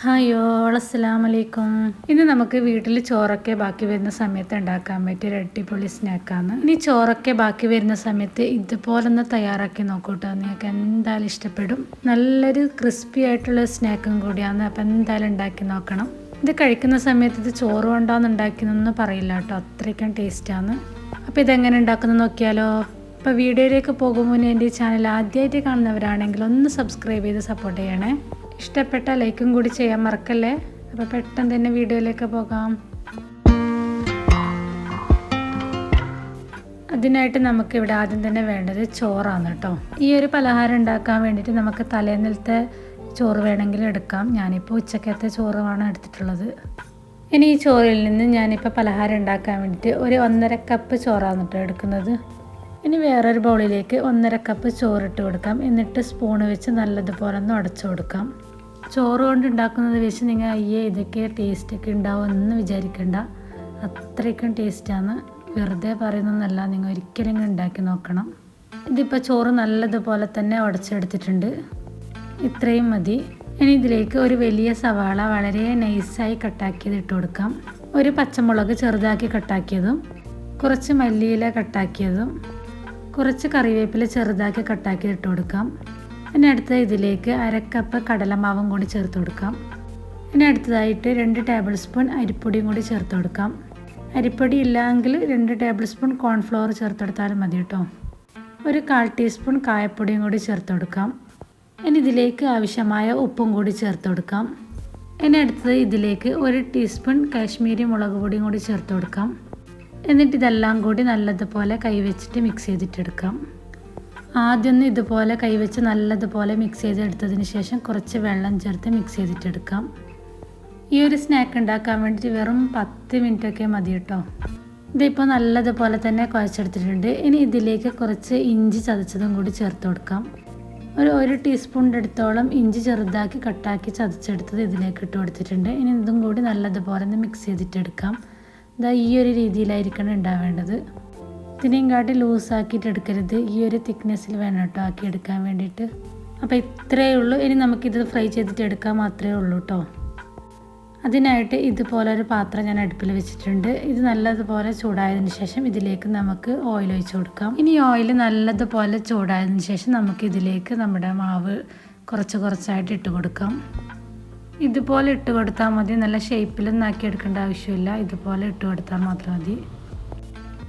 ഹായോ അസ്സലാം വലൈക്കും ഇന്ന് നമുക്ക് വീട്ടിൽ ചോറൊക്കെ ബാക്കി വരുന്ന സമയത്ത് ഉണ്ടാക്കാൻ പറ്റിയ ഒരു അടിപൊളി സ്നാക്കാണ്. ഇനി ചോറൊക്കെ ബാക്കി വരുന്ന സമയത്ത് ഇതുപോലൊന്ന് തയ്യാറാക്കി നോക്കൂട്ടോ. നിങ്ങൾക്ക് എന്തായാലും ഇഷ്ടപ്പെടും. നല്ലൊരു ക്രിസ്പി ആയിട്ടുള്ള സ്നാക്കും കൂടിയാണ്. അപ്പം എന്തായാലും ഉണ്ടാക്കി നോക്കണം. ഇത് കഴിക്കുന്ന സമയത്ത് ഇത് ചോറ് കൊണ്ടാന്ന് ഉണ്ടാക്കിയെന്നൊന്നും പറയില്ല കേട്ടോ. അത്രയ്ക്കും ടേസ്റ്റാണ് അപ്പോൾ ഇതെങ്ങനെ ഉണ്ടാക്കുന്നത് നോക്കിയാലോ. അപ്പോൾ വീഡിയോയിലേക്ക് പോകുമ്പോൾ എന്റെ ചാനൽ ആദ്യമായിട്ട് കാണുന്നവരാണെങ്കിൽ ഒന്ന് സബ്സ്ക്രൈബ് ചെയ്ത് സപ്പോർട്ട് ചെയ്യണേ. ഇഷ്ടപ്പെട്ട ലൈക്കും കൂടി ചെയ്യാൻ മറക്കല്ലേ? അപ്പോൾ പെട്ടെന്ന് തന്നെ വീഡിയോയിലേക്ക് പോകാം. അതിനായിട്ട് നമുക്ക് ഇവിടെ ആദ്യം തന്നെ വേണ്ടത് ചോറാണ് കേട്ടോ. ഈ ഒരു പലഹാരം ഉണ്ടാക്കാൻ വേണ്ടിയിട്ട് നമുക്ക് തലേന്നലത്തെ ചോറ് വേണമെങ്കിൽ എടുക്കാം. ഞാനിപ്പോൾ ഉച്ചക്കത്തെ ചോറുമാണ് എടുത്തിട്ടുള്ളത്. ഇനി ഈ ചോറിൽ നിന്ന് ഞാനിപ്പോൾ പലഹാരം ഉണ്ടാക്കാൻ വേണ്ടിയിട്ട് ഒരു ഒന്നര കപ്പ് ചോറാണ് കേട്ടോ എടുക്കുന്നത്. ഇനി വേറൊരു ബൗളിലേക്ക് ഒന്നര കപ്പ് ചോറിട്ട് കൊടുക്കാം. എന്നിട്ട് സ്പൂണ് വെച്ച് നല്ലതുപോലെ ഒന്ന് ഉടച്ചു കൊടുക്കാം. ചോറ് കൊണ്ട് ഉണ്ടാക്കുന്നത് വെച്ച് നിങ്ങൾ അയ്യേ ഇതൊക്കെ ടേസ്റ്റൊക്കെ ഉണ്ടാവുമെന്ന് വിചാരിക്കണ്ട. അത്രയ്ക്കും ടേസ്റ്റാണ് വെറുതെ പറയുന്നതല്ല നിങ്ങൾ ഒരിക്കലും ഉണ്ടാക്കി നോക്കണം. ഇതിപ്പോൾ ചോറ് നല്ലതുപോലെ തന്നെ ഉടച്ചെടുത്തിട്ടുണ്ട്. ഇത്രയും മതി. ഇനി ഇതിലേക്ക് ഒരു വലിയ സവാള വളരെ നൈസായി കട്ടാക്കിയത് ഇട്ട് കൊടുക്കാം. ഒരു പച്ചമുളക് ചെറുതാക്കി കട്ടാക്കിയതും കുറച്ച് മല്ലിയില കട്ടാക്കിയതും കുറച്ച് കറിവേപ്പില ചെറുതാക്കി കട്ടാക്കി ഇട്ട് കൊടുക്കാം. ഇനി അടുത്ത ഇതിലേക്ക് അരക്കപ്പ് കടലമാവും കൂടി ചേർത്ത് കൊടുക്കാം. ഇനി അടുത്തതായിട്ട് രണ്ട് ടേബിൾ സ്പൂൺ അരിപ്പൊടിയും കൂടി ചേർത്ത് കൊടുക്കാം. അരിപ്പൊടി ഇല്ലെങ്കിൽ രണ്ട് ടേബിൾ സ്പൂൺ കോൺഫ്ലവർ ചേർത്ത് കൊടുത്താലും മതി കേട്ടോ. ഒരു കാൽ ടീസ്പൂൺ കായപ്പൊടിയും കൂടി ചേർത്ത് കൊടുക്കാം. ഇനി ഇതിലേക്ക് ആവശ്യമായ ഉപ്പും കൂടി ചേർത്ത് കൊടുക്കാം. ഇനി അടുത്തത് ഇതിലേക്ക് ഒരു ടീസ്പൂൺ കാശ്മീരി മുളക് പൊടിയും കൂടി ചേർത്ത് കൊടുക്കാം. എന്നിട്ട് ഇതെല്ലാം കൂടി നല്ലതുപോലെ കൈവച്ചിട്ട് മിക്സ് ചെയ്തിട്ടെടുക്കാം ആദ്യം ഒന്ന് ഇതുപോലെ കൈവച്ച് നല്ലതുപോലെ മിക്സ് ചെയ്തെടുത്തതിന് ശേഷം കുറച്ച് വെള്ളം ചേർത്ത് മിക്സ് ചെയ്തിട്ടെടുക്കാം. ഈ ഒരു സ്നാക്ക് ഉണ്ടാക്കാൻ വേണ്ടിയിട്ട് വെറും പത്ത് മിനിറ്റൊക്കെ മതി കേട്ടോ. ഇതിപ്പോൾ നല്ലതുപോലെ തന്നെ കുഴച്ചെടുത്തിട്ടുണ്ട്. ഇനി ഇതിലേക്ക് കുറച്ച് ഇഞ്ചി ചതച്ചതും കൂടി ചേർത്ത് കൊടുക്കാം. ഒരു ഒരു ടീസ്പൂണിന്റെ അടുത്തോളം ഇഞ്ചി ചെറുതാക്കി കട്ടാക്കി ചതച്ചെടുത്തത് ഇതിലേക്ക് ഇട്ട് കൊടുത്തിട്ടുണ്ട്. ഇനി ഇതും കൂടി നല്ലതുപോലെ ഒന്ന് മിക്സ് ചെയ്തിട്ടെടുക്കാം. ഇതാ ഈ ഒരു രീതിയിലായിരിക്കണം ഉണ്ടാവേണ്ടത്. ഇതിനെയും കാട്ടി ലൂസാക്കിയിട്ട് എടുക്കരുത്. ഈ ഒരു തിക്നെസ്സിൽ വേണം കേട്ടോ ആക്കി എടുക്കാൻ വേണ്ടിയിട്ട്. അപ്പോൾ ഇത്രയേ ഉള്ളൂ. ഇനി നമുക്കിത് ഫ്രൈ ചെയ്തിട്ട് എടുക്കാൻ മാത്രമേ ഉള്ളൂ കേട്ടോ. അതിനായിട്ട് ഇതുപോലെ ഒരു പാത്രം ഞാൻ അടുപ്പിൽ വെച്ചിട്ടുണ്ട്. ഇത് നല്ലതുപോലെ ചൂടായതിന് ശേഷം ഇതിലേക്ക് നമുക്ക് ഓയിൽ ഒഴിച്ച് കൊടുക്കാം. ഇനി ഓയിൽ നല്ലതുപോലെ ചൂടായതിന് ശേഷം നമുക്ക് ഇതിലേക്ക് നമ്മുടെ മാവ് കുറച്ച് കുറച്ചായിട്ട് ഇട്ട് കൊടുക്കാം. ഇതുപോലെ ഇട്ട് കൊടുത്താൽ മതി. നല്ല ഷേപ്പിലൊന്നും ആക്കി എടുക്കേണ്ട ആവശ്യമില്ല. ഇതുപോലെ ഇട്ട് കൊടുത്താൽ മാത്രം മതി.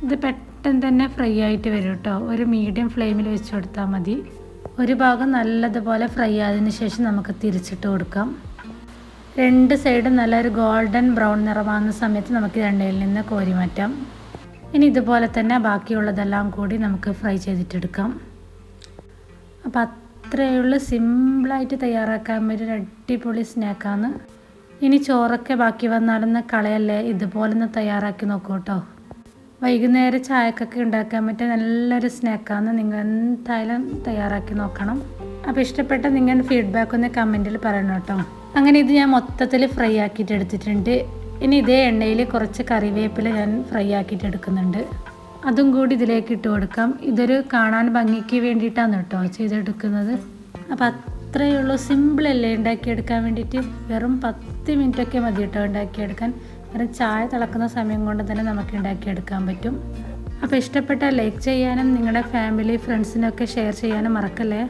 ഇത് പെട്ടെന്ന് തന്നെ ഫ്രൈ ആയിട്ട് വരും കേട്ടോ ഒരു മീഡിയം ഫ്ലെയിമിൽ വെച്ച് കൊടുത്താൽ മതി. ഒരു ഭാഗം നല്ലതുപോലെ ഫ്രൈ ആയതിന് ശേഷം നമുക്ക് തിരിച്ചിട്ട് കൊടുക്കാം. രണ്ട് സൈഡും നല്ലൊരു ഗോൾഡൻ ബ്രൗൺ നിറമാകുന്ന സമയത്ത് നമുക്ക് രണ്ടയിൽ നിന്ന് കോരി മാറ്റാം. ഇനി ഇതുപോലെ തന്നെ ബാക്കിയുള്ളതെല്ലാം കൂടി നമുക്ക് ഫ്രൈ ചെയ്തിട്ടെടുക്കാം. അപ്പോൾ അത്രയുള്ള. സിമ്പിളായിട്ട് തയ്യാറാക്കാൻ ഒരു അടിപൊളി സ്നാക്കാണ്. ഇനി ചോറൊക്കെ ബാക്കി വന്നാലൊന്ന് കളയല്ലേ? ഇതുപോലെ ഒന്ന് തയ്യാറാക്കി നോക്കൂ കേട്ടോ വൈകുന്നേരം ചായക്കൊക്കെ ഉണ്ടാക്കാൻ പറ്റിയ നല്ലൊരു സ്നാക്കാണ് നിങ്ങൾ എന്തായാലും തയ്യാറാക്കി നോക്കണം. അപ്പോൾ ഇഷ്ടപ്പെട്ട നിങ്ങൾ ഫീഡ്ബാക്ക് ഒന്ന് കമന്റിൽ പറയണം കേട്ടോ. അങ്ങനെ ഇത് ഞാൻ മൊത്തത്തിൽ ഫ്രൈ ആക്കിയിട്ട് എടുത്തിട്ടുണ്ട്. ഇനി ഇതേ എണ്ണയിൽ കുറച്ച് കറിവേപ്പില ഞാൻ ഫ്രൈ ആക്കിയിട്ട് എടുക്കുന്നുണ്ട്. അതും കൂടി ഇതിലേക്ക് ഇട്ട് കൊടുക്കാം. ഇതൊരു കാണാൻ ഭംഗിക്ക് വേണ്ടിയിട്ടാണ് കേട്ടോ ചെയ്തെടുക്കുന്നത്. അപ്പം അത്രയേ ഉള്ളൂ. സിമ്പിളല്ലേ ഉണ്ടാക്കിയെടുക്കാൻ വേണ്ടിയിട്ട്? വെറും പത്ത് മിനിറ്റൊക്കെ മതി കേട്ടോ ഉണ്ടാക്കിയെടുക്കാൻ. വെറും ചായ തിളക്കുന്ന സമയം കൊണ്ട് തന്നെ നമുക്ക് ഉണ്ടാക്കിയെടുക്കാൻ പറ്റും. അപ്പോൾ ഇഷ്ടപ്പെട്ട ലൈക്ക് ചെയ്യാനും നിങ്ങളുടെ ഫാമിലി ഫ്രണ്ട്സിനൊക്കെ ഷെയർ ചെയ്യാനും മറക്കല്ലേ?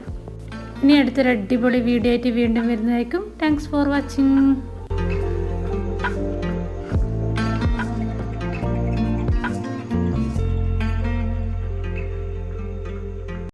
ഇനി അടുത്തൊരു അടിപൊളി വീഡിയോ ആയിട്ട് വീണ്ടും വരുന്നതായിരിക്കും. Thanks for watching